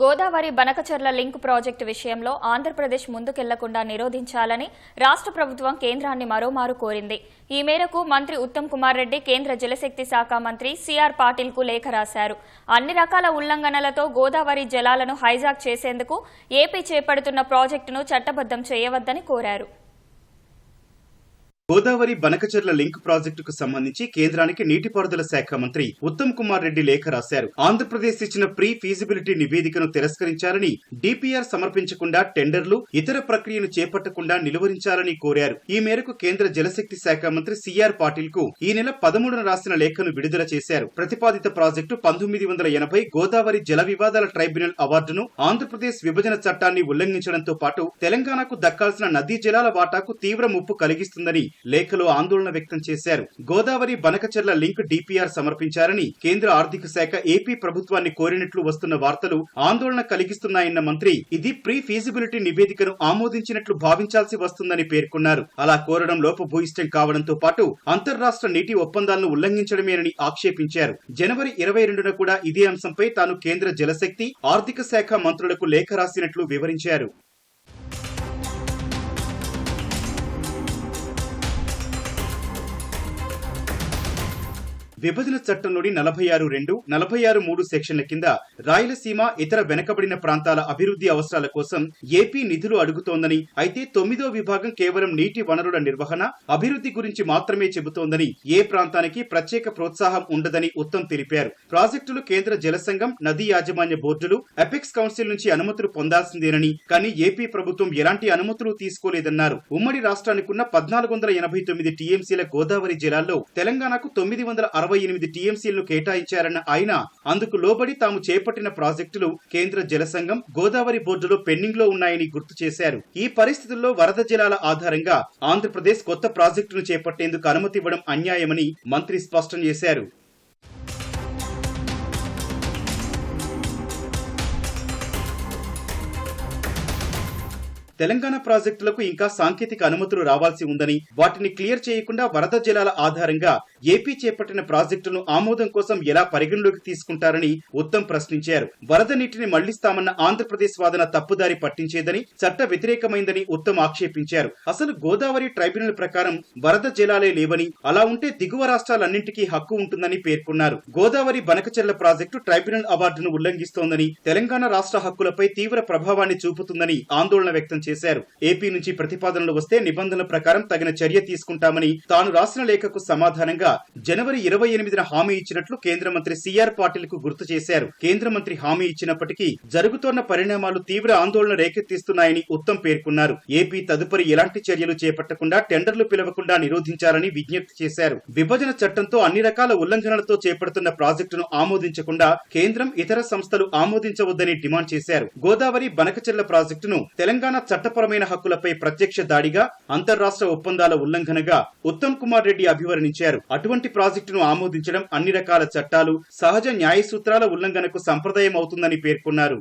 Godavari Banakacherla link project విషయంలో ఆంధ్రప్రదేశ్ ముందుకెళ్ళకుండా నిరోధించాలని రాష్ట్ర ప్రభుత్వం కేంద్రాన్ని మరోమారు కోరింది. ఈ మేరకు మంత్రి ఉత్తమ్ కుమార్ రెడ్డి కేంద్ర జలశక్తి శాఖ మంత్రి సిఆర్ పాటిల్కు లేఖ రాశారు. అన్ని రకాల ఉల్లంఘనలతో గోదావరి జలాలను హైజాక్ చేసేందుకు ఏపీ చేపడుతున్న ప్రాజెక్టును చట్టబద్దం చేయవద్దని కోరారు. గోదావరి బనకచెర్ల లింక్ ప్రాజెక్టుకు సంబంధించి కేంద్రానికి నీటిపారుదల శాఖ మంత్రి ఉత్తమ్ కుమార్ రెడ్డి లేఖ రాశారు. ఆంధ్రప్రదేశ్ ఇచ్చిన ప్రీ ఫీజిబిలిటీ నివేదికను తిరస్కరించాలని డిపిఆర్ సమర్పించకుండా టెండర్లు ఇతర ప్రక్రియను చేపట్టకుండా నిలువరించాలని కోరారు. ఈ మేరకు కేంద్ర జలశక్తి శాఖ మంత్రి సిఆర్ పాటిల్కు ఈ నెల పదమూడున రాసిన లేఖను విడుదల చేశారు. ప్రతిపాదిత ప్రాజెక్టు పంతొమ్మిది వందల ఎనభై గోదావరి జల వివాదాల ట్రైబ్యునల్ అవార్డును ఆంధ్రప్రదేశ్ విభజన చట్టాన్ని ఉల్లంఘించడంతో పాటు తెలంగాణకు దక్కాల్సిన నదీ జలాల వాటాకు తీవ్ర ముప్పు కలిగిస్తుందని లేఖలో ఆందోళన వ్యక్తం చేశారు. గోదావరి బనకచెర్ల లింక్ డిపిఆర్ సమర్పించారని కేంద్ర ఆర్థిక శాఖ ఏపీ ప్రభుత్వాన్ని కోరినట్లు వస్తున్న వార్తలు ఆందోళన కలిగిస్తున్నాయన్న మంత్రి ఇది ప్రీ ఫీజిబిలిటీ నివేదికను ఆమోదించినట్లు భావించాల్సి వస్తుందని పేర్కొన్నారు. అలా కోరడం లోపభూయిష్టం కావడంతో పాటు అంతర్రాష్ట్ర నీటి ఒప్పందాలను ఉల్లంఘించడమేనని ఆక్షేపించారు. జనవరి ఇరవై రెండున కూడా ఇదే అంశంపై తాను కేంద్ర జలశక్తి ఆర్థిక శాఖ మంత్రులకు లేఖ రాసినట్లు వివరించారు. విభజన చట్టంలోని నలభై ఆరు రెండు నలభై ఆరు మూడు సెక్షన్ల కింద రాయలసీమ ఇతర వెనకబడిన ప్రాంతాల అభివృద్ధి అవసరాల కోసం ఏపీ నిధులు అడుగుతోందని అయితే తొమ్మిదో విభాగం కేవలం నీటి వనరుల నిర్వహణ అభివృద్ధి గురించి మాత్రమే చెబుతోందని ఏ ప్రాంతానికి ప్రత్యేక ప్రోత్సాహం ఉండదని ఉత్తమ్ తెలిపారు. ప్రాజెక్టులు కేంద్ర జలసంఘం నదీ యాజమాన్య బోర్డులు అపెక్స్ కౌన్సిల్ నుంచి అనుమతులు పొందాల్సిందేనని కానీ ఏపీ ప్రభుత్వం ఎలాంటి అనుమతులు తీసుకోలేదన్నారు. ఉమ్మడి రాష్ట్రానికి ఉన్న పద్నాలుగు వందల ఎనభై తొమ్మిది టీఎంసీల గోదావరి జిల్లాల్లో తెలంగాణకు తొమ్మిది వందల అరవై ఎనిమిది టీఎంసీలను కేటాయించారన్న ఆయన అందుకు లోబడి తాము చేపట్టిన ప్రాజెక్టులు కేంద్ర జలసంఘం గోదావరి బోర్డులో పెండింగ్లో ఉన్నాయని గుర్తు చేశారు. ఈ పరిస్థితుల్లో వరద జలాల ఆధారంగా ఆంధ్రప్రదేశ్ కొత్త ప్రాజెక్టును చేపట్టేందుకు అనుమతి ఇవ్వడం అన్యాయమని మంత్రి స్పష్టం చేశారు. తెలంగాణ ప్రాజెక్టులకు ఇంకా సాంకేతిక అనుమతులు రావాల్సి ఉందని వాటిని క్లియర్ చేయకుండా వరద జలాల ఆధారంగా ఏపీ చేపట్టిన ప్రాజెక్టును ఆమోదం కోసం ఎలా పరిగణలోకి తీసుకుంటారని ఉత్తమ్ ప్రశ్నించారు. వరద నీటిని మళ్ళిస్తామన్న ఆంధ్రప్రదేశ్ వాదన తప్పుదారి పట్టించేదని చట్ట వ్యతిరేకమైందని ఉత్తమ్ ఆక్షేపించారు. అసలు గోదావరి ట్రైబ్యునల్ ప్రకారం వరద జలాలే లేవని అలా ఉంటే దిగువ రాష్ట్రాలన్నింటికీ హక్కు ఉంటుందని పేర్కొన్నారు. గోదావరి బనకచెర్ల ప్రాజెక్టు ట్రైబ్యునల్ అవార్డును ఉల్లంఘిస్తోందని తెలంగాణ రాష్ట్ర హక్కులపై తీవ్ర ప్రభావాన్ని చూపుతుందని ఆందోళన వ్యక్తం చేశారు. ఏపీ నుంచి ప్రతిపాదనలు వస్తే నిబంధనల ప్రకారం తగిన చర్య తీసుకుంటామని తాను రాసిన లేఖకు సమాధానంగా జనవరి ఇరవై ఎనిమిదిన హామీ ఇచ్చినట్లు కేంద్ర మంత్రి సిఆర్ పాటిల్కు గుర్తు చేశారు. కేంద్ర మంత్రి హామీ ఇచ్చినప్పటికీ జరుగుతోన్న పరిణామాలు తీవ్ర ఆందోళన రేకెత్తిస్తున్నాయని ఉత్తమ్ పేర్కొన్నారు. ఏపీ తదుపరి ఎలాంటి చర్యలు చేపట్టకుండా టెండర్లు పిలవకుండా నిరోధించాలని విజ్ఞప్తి చేశారు. విభజన చట్టంతో అన్ని రకాల ఉల్లంఘనలతో చేపడుతున్న ప్రాజెక్టును ఆమోదించకుండా కేంద్రం ఇతర సంస్థలు ఆమోదించవద్దని డిమాండ్ చేశారు. గోదావరి బనకచెర్ల ప్రాజెక్టును తెలంగాణ చట్టపరమైన హక్కులపై ప్రత్యక్ష దాడిగా అంతర్రాష్ట్ర ఒప్పందాల ఉల్లంఘనగా ఉత్తమ్ కుమార్ రెడ్డి అభివర్ణించారు. అటువంటి ప్రాజెక్టును ఆమోదించడం అన్ని రకాల చట్టాలు సహజ న్యాయ సూత్రాల ఉల్లంఘనకు సంప్రదాయం అవుతుందని పేర్కొన్నారు.